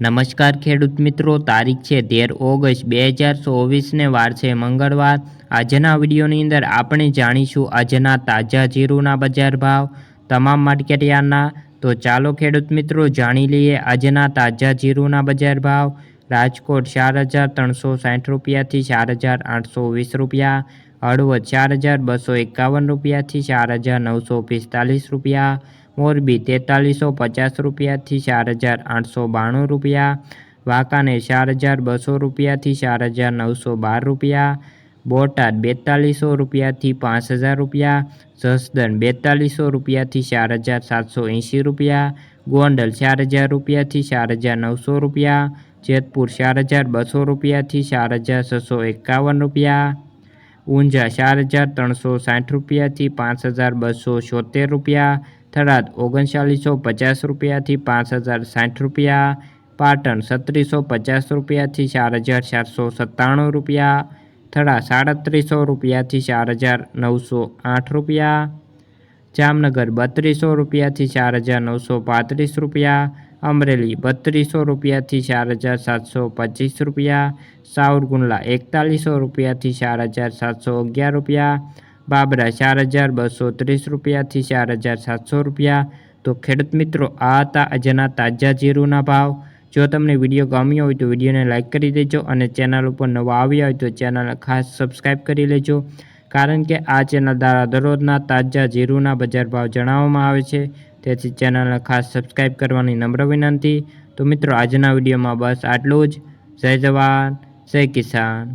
નમસ્કાર ખેડૂત મિત્રો, તારીખ છે તેર ઓગસ્ટ બે હજાર ચોવીસને વાર છે મંગળવાર. આજના વિડીયોની અંદર આપણે જાણીશું આજના તાજા જીરુના બજાર ભાવ તમામ માર્કેટયાર્ડના. તો ચાલો ખેડૂત મિત્રો, જાણી લઈએ આજના તાજા જીરુના બજાર ભાવ. રાજકોટ ચાર હજાર ત્રણસો સાઠ રૂપિયાથી ચાર હજાર આઠસો વીસ રૂપિયા. હળવદ ચાર હજાર બસો એકાવન રૂપિયાથી ચાર હજાર નવસો પિસ્તાલીસ રૂપિયા. મોરબી તેતાલીસો પચાસ રૂપિયાથી ચાર હજાર આઠસો બાણું રૂપિયા વાંકાનેર ચાર હજાર બસો રૂપિયાથી ચાર હજાર નવસો બાર રૂપિયા, બોટાદ બેતાલીસો રૂપિયાથી પાંચ હજાર રૂપિયા, જસદણ બેતાલીસો રૂપિયાથી ચાર હજાર સાતસો એંશી રૂપિયા, ગોંડલ ચાર હજાર રૂપિયાથી ચાર હજાર નવસો રૂપિયા, જેતપુર ચાર હજાર બસો રૂપિયાથી ચાર હજાર છસો એકાવન રૂપિયા, ઊંઝા ચાર હજાર ત્રણસો સાઠ રૂપિયાથી પાંચ હજાર બસો છોતેર રૂપિયા થરાદ ઓગણચાલીસો પચાસ રૂપિયાથી પાંચ હજાર સાઠ રૂપિયા, પાટણ સત્રીસો પચાસ રૂપિયાથી ચાર હજાર ચારસો સત્તાણું રૂપિયા થરા સાડત્રીસો રૂપિયાથી ચાર હજાર નવસો આઠ રૂપિયા, જામનગર બત્રીસો રૂપિયાથી ચાર હજાર નવસો પાંત્રીસ રૂપિયા, અમરેલી બત્રીસો રૂપિયાથી ચાર હજાર સાતસો પચીસ રૂપિયા, સાવરકુંડલા એકતાલીસો રૂપિયાથી ચાર હજાર સાતસો અગિયાર રૂપિયા બાબરા ચાર હજાર બસો ત્રીસ રૂપિયાથી ચાર હજાર સાતસો રૂપિયા. તો ખેડૂત મિત્રો, આ હતા આજના તાજા જીરુના ભાવ. જો તમને વીડિયો ગમ્યો હોય તો વિડીયોને લાઇક કરી દેજો અને ચેનલ ઉપર નવા આવ્યા હોય તો ચેનલ ખાસ સબસ્ક્રાઈબ કરી લેજો. કારણ કે આ ચેનલ દ્વારા દરરોજના તાજા જીરુના બજાર ભાવ જણાવવામાં આવે છે. તેથી ચેનલને ખાસ સબસ્ક્રાઈબ કરવાની નમ્ર વિનંતી. તો મિત્રો, આજના વિડીયોમાં બસ આટલું જ. જય જવાન, જય કિસાન.